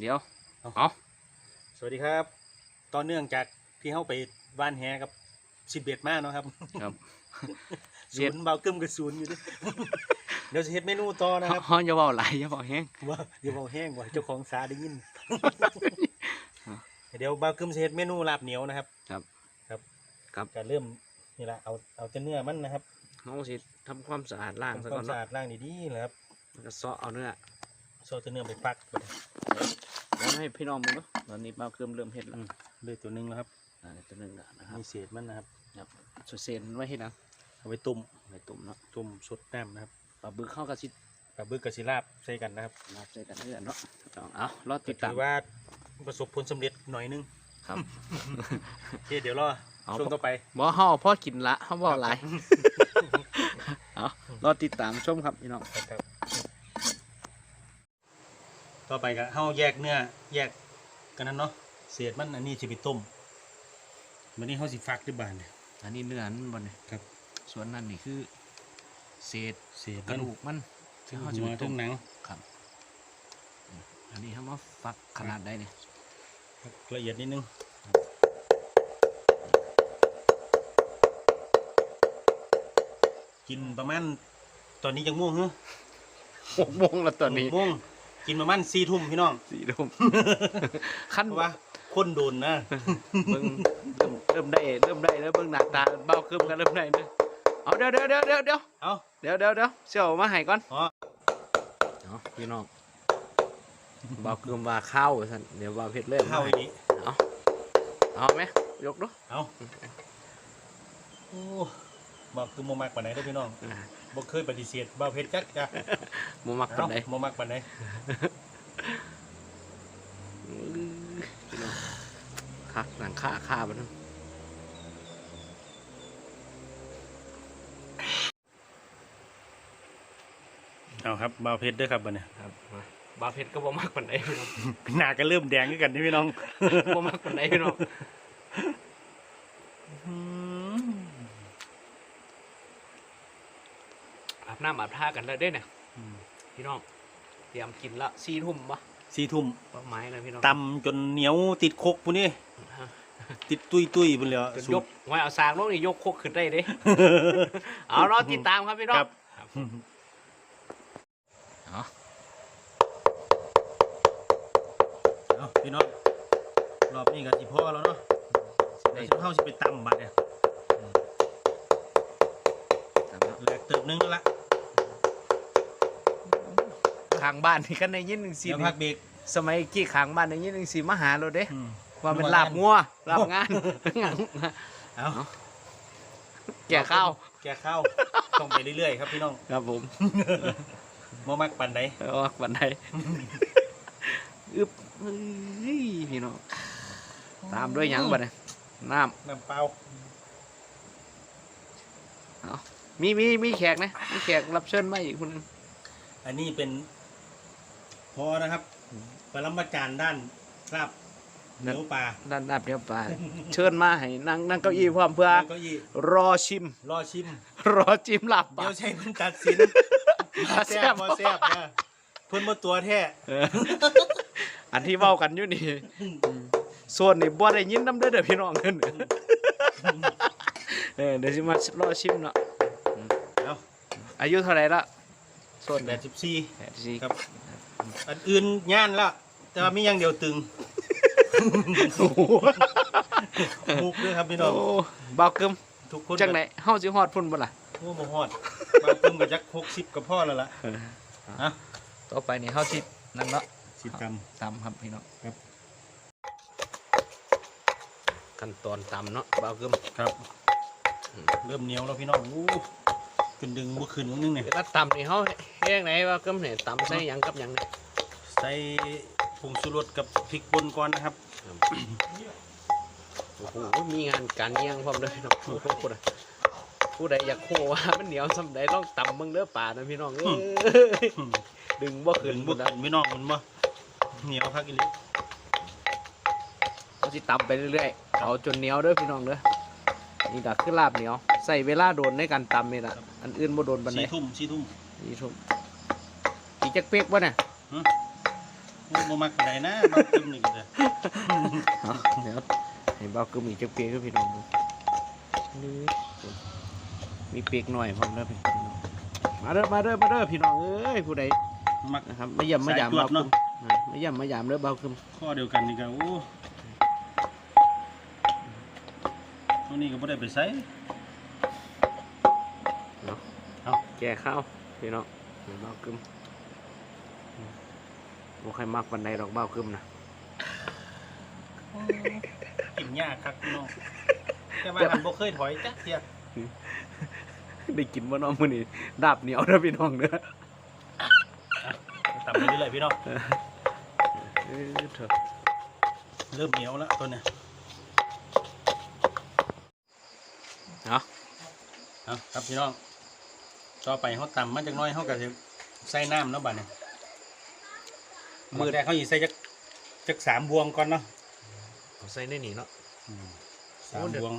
เดี๋ยวเอาเอา สวัสดีครับตอนเนื่องจากที่เขาไปบ้านแฮกับสิบเอ็ดมากเนาะครับ ครับศูนย์เบากึ้มกับศูนย์อยู่ดิเดี๋ยวจะเฮ็ดเมนูต่อนะครับฮ้อนอย่าเบาไหลายอย่าเบาแห้งว่าอย่าเบาแห้งว่ะเจ้าของสาได้ยินอะเดี๋ยวเบากึ้มจะเฮ็ดเมนูลาบเหนียวนะครับ ครับ ครับครับก็เริ่มนี่ละเอาเอาแต่เนื้อมันนะครับเขาสิทำความสะอาดล่างซะทำคก่อวานมเนาะสะอาดล่างดีๆนะครับแล้วก็เซาะเอาเนื้อโซ่แต่เนื้อไปปักก่อน แล้วให้พี่น้องมึงเนาะตอนนี้เบาเครื่องเริ่มเฮ็ดแล้วเลยตัวหนึงแล้วครับอ่าตัวหนึงแล้วนะครับมีเศษมันนะครับครับส่วนเศษไว้ให้นะเอาไว้ตุ่มไว้ตุ่มเนาะตุ่มสดน้ำนะครับปลาบึกเข้ากระชิดปลาบึกกับศิลาบใส่กันนะครับลาบใส่กันเนื้อเนาะต้องเอารอติดตามถือว่าประสบผลสำเร็จหน่อยนึงครับโอเคเดี๋ยวรอเอาช่วงต่อไปบ่เฮาพ่อกินละเฮาบ่หลายเอารอติดตามชมครับพี่น้องครับ ต่อไปก็เฮาแยกเนื้อแยกกันนั้นเนาะเศษมันอันนี้จะไปต้มวันนี้เฮาสิฟักด้วยบานเนี่ยอันนี้เนื้อมันบ่เนี่ยครับ ส่วนนั้นนี่คือ เศษเศษกระดูกมันที่ทั้งเขาจะหัวไปต้ทั้มงหนังครับอืมอันนี้เขามาฟักขนาดใดเนี่ยฟักละเอียดนิดนึงกินประมาณตอนนี้ยังม่วงเหรอหกโมงแล้วตอนนี้ม่วง กินประมาณสี่ทุ่มพี่น้อง สี่ทุ่มขั้นเพราะว่าคนโดนนะเบิ่งเริ่มเริ่มได้เริ่มได้แล้วเบิ่งหนักตาเบาขึ้นกันเริ่มได้นะเอาเดี๋ยวเดี๋ยวเดี๋ยวเดี๋ยวเดี๋ยวเอาเดี๋ยวเดี๋ยวเดี๋ยวเสี่ยวมาให้ก่อนอ๋อเอาพี่น้องเบาขึ้นว่าข้าวสั่นเดี๋ยวเบาเผ็ดเริ่มเข้ามาอีให้กนี้เอาเอาไหมยกดูเอาโอ้บอกคือโมมักปานไหนได้อพี่น้อง อ่า บ่เคยปฏิเสธบ่าวเพชรจักจ้ะหมูมักปานใดโมมักปานไหนคักหนังฆ่าฆ่าไปนึงเอาครับบ่าวเพชรเด้อครับบัดนี้ครับมาบาเพ็ดก็บ่มักปานใดพี่น้องหน้าก็เริ่มแดงคือกันนี่พี่น้องบ่มักปานใดพี่น้องอา บน้ำอาบท่ากันแล้วเด้เนี่ยพี่น้องเตรียมกินละสี่ทุ่มปะสี่ทุ่มประมาณนั้นพี่น้องตำจนเหนียวติดคกพุ่นนี่ติดตุยตุยๆพุ่นเลยจนยกไว้เอาสากลงนี่ยกโคกขึ้นได้เด้ เอารอติดตามครับพี่น้อง ครับ เอาเอาพี่น้องรอบนี้ก็สิพ่อแล้วเนาะได้เดี๋ยวเฮาสิไปตำบัดเนี่ยตามแหลกเติบหนึงแล้วละ ข้างบ้านนี่กันในยินหนึ่งสี่เดี๋ยวพักเบรกสมัยกี้ข้างบ้านในยินหนึ่งสี่มาหาเราเด้อืมว่าเป็นลาบงัวลาบงานเอาแก่ข้าวแกะข้าวต้องไปเรื่อยๆครับพี่น้องครับผมโมมักปานไหนเอาออกบันไดอึบเฮ้ยพี่น้องตามด้วยหยังบัดเนี่ยน้น้ำเปล่าำเอามีมีมีแขกนะมีแขกรับเชิญมาอีกคนหนึงอันนี้เป็นพ อนะครับปรมาจารย์ด้านลาบเหนียวปลาด้านหน้าเพียบปลาเชิญมาให้นั่งนั่งเก้าอี้พร้อมเพื่อแล้วก็ยีรอชิม รอชิม รอจิ้มลาบปลาเดี๋ยวใช้เพิ่นตัดสินมาแซ่แซ่บบบ่แซ่บนะเพิ่นมาตัวแท้เอออันที่เว้ากันอยู่นี่ส่วนนี่บ่ได้ยินนำเด้อเด้อพี่น้องเด้อเออเดี๋ยวสิมารอชิมเนาะเอาอายุเท่าไหร่ละส่วนแปดสิบสี่แปดสิบครับ อันอื่นย่านแล้วแต่ว่ามีอย่างเดียวตึงโอ้โหมุกด้วยครับพี่น้องโอ้บ่าวกึมทุกคนจังไหนเฮาสิฮอดพุ่นบ่ล่ะโอ้บ่ฮอดบางตึมก็จัก60กับพ่อแล้วล่ะฮะต่อไปนี่เฮาสินั่นเนาะสิบกรัมตำครับพี่น้องครับ ขั้นตอนตำเนาะบ่าวกึมครับ เริ่มเหนียวแล้วพี่น้องอู้ จนดึงบ่ขึ้นนิดนึงเนี่ยแล้วตำนี่เฮาเฮ็ดจังไหนบ่าวกึมเนี่ยตำใส่หยังกับหยังเนี่ยใส่ผงชูรสกับพริกป่นก่อนนะครับ โอ้โหมีงานการเลี้ยงพร้อมเด้อพี่น้องโอ้โหผู้ใดผู้ใดอยากโหว่ามันเหนียวซำใดต้องตำมึงเด้อป่านะพี่น้องเอ้ยดึงบ่ขึ้ขึ้นนพุ่บ่นนะขึ้นพี่น้องมันบ่เหนียวคักอีหลีเราสิตำไปเรื่อยๆเอาจนเหนียวเด้อพี่น้องเด้อนี่ก็คือลาบเหนียว ใส่เวลาโดนในการตำนี่ล่ะอันอื่นบ่โดนปานใดสี่ทุ่มสี่ทุ่มนี่ทุ่มอีกจักเป๊กบ่เนี่ยหึบ่มักปานใดนะเบากึมนี่ก็ได้เอาเดี๋ยวให้เบากึมอีกจักเปียกก็พี่น้องดูนี่มีเปียกหน่อยพร้อมแล้วพี่น้องมาเด้อมาเด้อมาเด้อพี่น้องเอ้ยผู้ใดมัก นะครับมาเยี่ยมมายามสายตรวเบาจกึเนาะ มอ่ามาเยี่ยมมายามเด้อเบากึมข้อเดียวกันนี่ก็โอ้ตัวนี้ก็บ่ได้ไปใส่ แก่ข้าวพี่น้องให้เบากึมอืมบ่ใครมักปันใดดอกเบากึมนะกินยากครับพี่น้องแต่ว่าหันบ่เคยถอยจักเที่ยได้กินบ่เน้องมื้อนี้ดาบเหนียวเด้อพี่น้องเด้อตำไปเรื่อยๆพี่น้องเออเถอะเริ่มเหนียวแล้วตัวเนี้ยเนาะเอาครับพี่น้อง ต่อไปเขาตำมันจักหน้อยเขาก็จะใส่น้ำเนาะบัดเนี่ยมือแรกเขาอีใส่จักจักสามบวงก่อนเนาะเอาใส่ในนี่เนาะสามโอ้เดี๋ยวบวง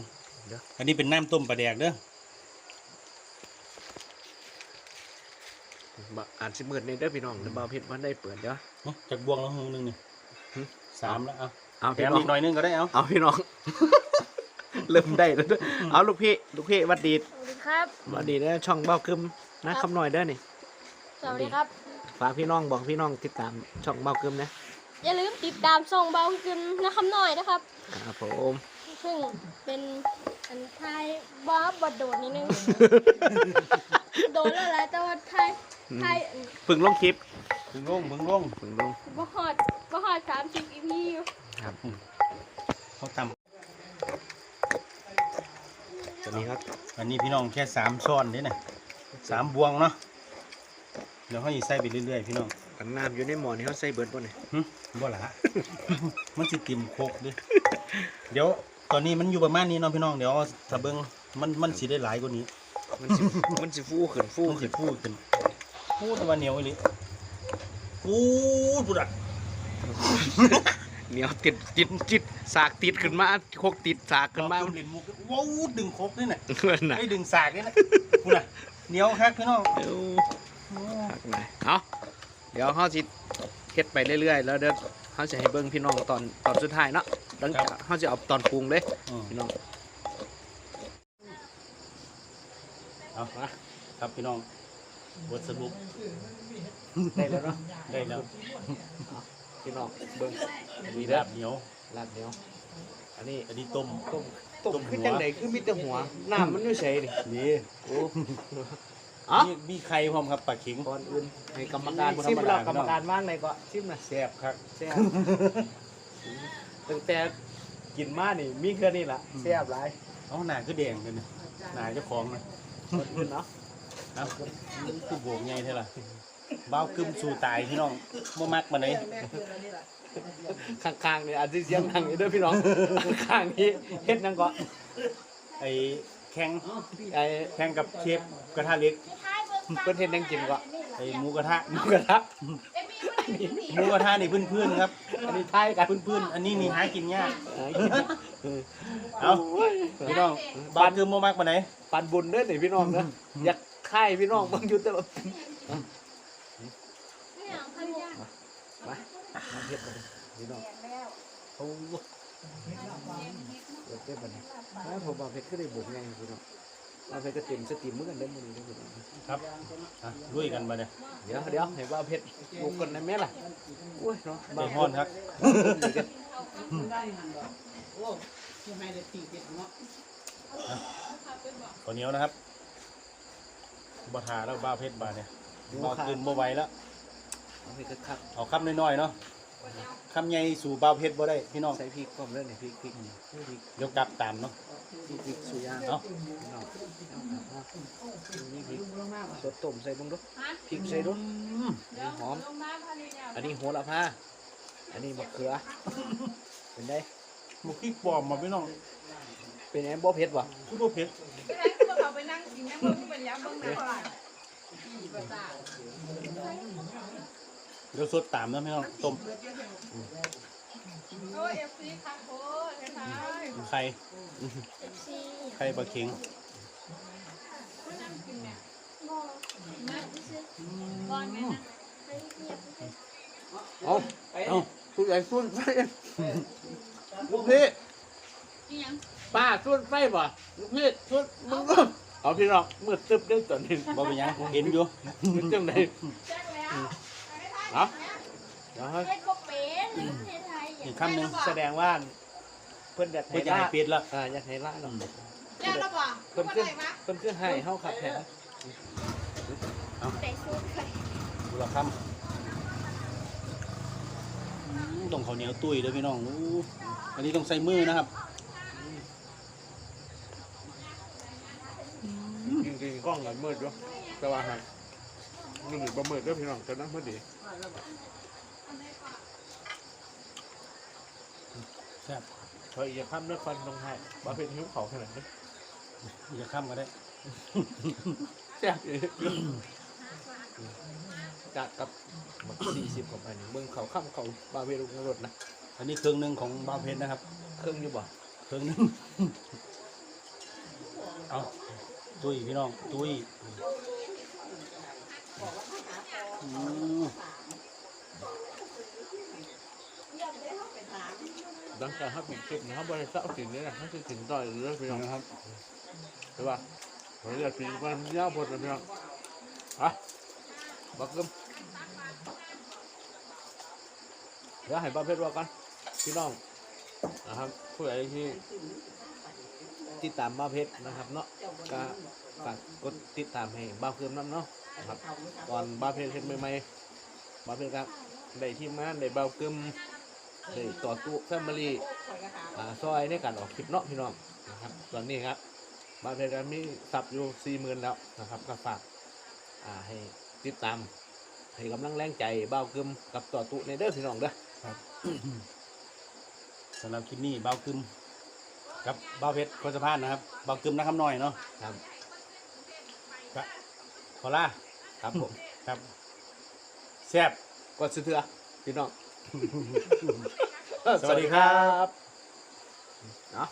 เดี๋ยว อันนี้เป็นน้ำต้มปลาแดกเด้อบ่อ่านสิมืดในเด้อพี่น้องเดี๋ยวเบาเพชรมันได้เปิดเด้อ เอ้าจากบวงแล้วหนึงนี่หึสามแล้วเอาเอาแถพี่มน้ออีง กหน่อยนึงก็ได้เอาเอาพี่น้อง เริ่มได้แล้วเด้อเอาลูกพี่ ลูกพี่หวัดดีสวัสดี ครับหวัดดีเด้อช่องเบ้าคึมนะคำหน่อยเด้อนี่ สวัสดีครับ ฝากพี่น้องบอกพี่น้องติดตามช่องเบ้าคึมนะ อย่าลืมติดตามส่งเบาขึ้นนะครับหน่อยนะครับครับผมซึ่งเป็นอันไทยบ้าบดโดดนิดนึง โดนแล้วแหละแต่ว่าไทยไทยเพึ่งลงคลิปมึงลงมึงลงเพึ่งลงบ่ฮอดบ่ฮอดสามสิบอีพีอยู่ครับเขาต ตอนนี้ครับำอันนี้พี่น้องแค่สามช้อนเด้นะสามบวงเนาะเดี๋ยวเขาอีใส่ไปเรื่อยๆพี่น้องกันน้ำอยู่ในหม้อนี่เขาใส่เบิดบ่เนี่ยหึบ่ละ มันสิติ่มโคกเดิเดี๋ยวตอนนี้มันอยู่ประมาณนี้เนาะพี่น้องเดี๋ยวถ้าเบิ่งมันมันสิได้หลายกว่านี้มันสิมันสิฟูขึ้นฟูมันสิขึ้นพูดขึ้นพูดว่าเหนียวอีหลีพูดพูดอะ เหนียวติดติดจิตสากติดขึ้นมาโคกติดสากขึ้นมาเอลิ้นมุกว้าวดึงโคกนี่น่ะเพื่อนน่ะไอ้ดึงสากนี่น่ะพูดอะเหนียวครับพี่น้องเดี๋ยวหักหน่อยเอาเดี๋ยวเขาสิเฮ็ดไปเรื่อยๆ แล้วเดี๋ยวเขาจะให้เบิ่งพี่น้องตอนตอนสุดท้ายเนาะหลังจากเขาจะเอาตอนปรุงเลยอืมพี่น้องเอามาครับพี่น้องบทสรุปได้แล้วเนาะได้แล้ว พี่น้องเบิ่งมีดีเด้อลาบเหนียว ลาดเดียว อันนี้อันนี้ต้ม ต้มต้มต้มหัว คือจังไดคือมีแต่หัวน้ำมันอยู่ใส่ดินี่โอ้เอ๋อมีมีไข่พร้อมครับปลาขิงก่อนอื่นให้กรรมการบ่ธรซิมรมแล้ดาวกรรมการว่างไหนก็ซิมนะแซ่บครับแซ่บตั้งแต่กินมานี่มีแค่นี้ล่ะแซ่บหลายเอาหนาคือแดงกันนะหนาเจ้าของนะคนอื่นเนาะเอาคือโบกไงเท่าไหร่ เบ้ากึมสู่ตายพี่น้องบ่มักมาไหนข้างๆนี่อาจจะเสียงดังอยู่เด้อพี่น้อง ข้างๆนี้เฮ็ดหยังก็ไอ้แข่งไอ้ แข่งกับเชฟกระทะเล็กเพิ่นเฮ็ดหยังกินก็ ไอ้หมูกระทะหมูกระทะหมูกระทะนี่เพื่อนๆครับอันนี้ทายกันเพื่อนๆอันนี้นี่หากินยากเออกินเอาพี่น้องเบ้ากึมบ่มักมาไหนปันบุญเด้อนี่พี่น้องเด้ออยากค่ายพี่น้องเบิ่งอยู่แต่ว่าไปมา เฮ็ดกันพี่น้องโอ้โหเดี๋ยวเต้นบัดนี้ถ้าผมว่าเพชรก็ได้บุญไงพี่น้องว่าเพชรก็เต็มสตรีมมื้อกันเด้อมื้อนี้เด้อพี่น้องครับอะลุยกันมาเนี่ยเดี๋ยวเดี๋ยวให้ว่าเพชรบุกกันได้ไหมล่ะโอ้ยเนาะไปฮ้อนครับข้าวเหนียวนะครับบ่ทาแล้วบ้าเพชรบาดเนี่ยบ่กินบ่ไหวแล้วเอาเพชรก็คักเอาคำน้อยๆเนาะ คำใหญ่สู่บ้าเพชรบ่ได้พี่น้องใส่พริกพร้อมเด้อนี่พริกพริกพริกเดี๋ยวกลับตามเนาะพริกพริกสุยางเนาะพี่น้องนี่พริกสดต้มใส่เบิ่งดูพริกใส่ดูหอม อันนี้โหระพาอันนี้มะเขือ เป็นไงหมูขี้ปลอมมาพี่น้องเป็นไงบ่เผ็ดบ่คือบ่เผ็ดเขาไปนั่งกินน้ำมันเป็นยับเบิ้งหน้าตลาด เดี๋ยวสดตามนะพี่น้องต้มโอ้เอฟซีค่ะโค้ชท้ายไข่เอฟซีไข่ปลาเข็งบอมาซื้อก่อนแม่นะให้เงียบเอาเอ้าผู้ใหญ่ส่วนไฟลูกพี่อีหยังป้าส่วนไฟบ่ลูกพี่ส่วนมึงก็เอาพี่น้องมือตึบเด้อตอนนี้บ่เป็นหยังเห็นอยู่มันจังไดแจ้งแล้ว เอาเดี๋ยวให้เฮ็ดบ่เป็นประเทศไทยออีย่ากงคำหนึ่งแสดงว่าเพิ่นอยากเพื่อให้จะให้ล่าปิดแล้วอ่าอยากให้ล่าเนาะแจ้งแล้วบ่เพิ่นมาขึ้นไหนมาเพิ่นขึ้นให้เฮาขับแทนแต่สู้ใครดูละคำอืมต้องข้าวเหนียวตุ้ยเด้อพี่น้องอู้อันนี้ต้องใส่มือนะครับจริงๆกล้องกันมืดอยู่แต่ว่าฮะมันอยู่บ่มืดเด้อพี่น้องแต่นั้นพอดีแซ่บพออีกจะข้ามด้วยฟันตรงให้บ่เป็นหิวเขาขนาดนี้อีกจะคำก็ได้แซ่บอีกจัดกับมันสี่สิบกว่าพันเบิ่งเขาข้ามเขาบาเวลุงรถนะอันนี้เครื่องหนึ่งของบาวเพชรนะครับ เครื่องอยู่บ่เครื่องหนึงเอาตุ้ยพี่น้องตุ้ยอืม หลังจากเขาปิดคลิปนะครับบริษัทสิ่งนี้นะเขาจะถึงต่อยเรื่องพี่น้องนะครับใช่ป่ะผมอยากกินมันยาวหมดเลยพี่น้องอะบักกึมเดี๋ยวให้บ้าเพชรว่ากันพี่น้องนะครับผู้ใหญ่ที่ติดตามบ้าเพชรนะครับเนาะก็ฝากกดติดตามให้บ้าเพิ่มน้ำเนาะ นะครับก่อนบ้าเพชรเฮ็ดใหม่ๆบ้าเพชรครับได้ทีมงานได้เบากึมได้ต่อตู้แฟมิลี่อ่าซอยในการออกคลิปเนาะพี่น้องนะครับ ตอนนี้ครับบางเพจก็มีสับอยู่สี่หมื่นแล้วนะครับก็ฝากอ่าให้ติดตามให้กำลังแรงใจเบ้ากึมกับต่อตุในเด้อพี่น้องเด้อสำหรับคลิปนี้เบากึมกับเบาเพชรคนสะพานนะครับเบากึมนะครับหน่อยเนาะครับก็ขอลา ครับผม ครับแซ่บกดสุดเถื่อพี่น้อง สวัสดีครับ เนาะ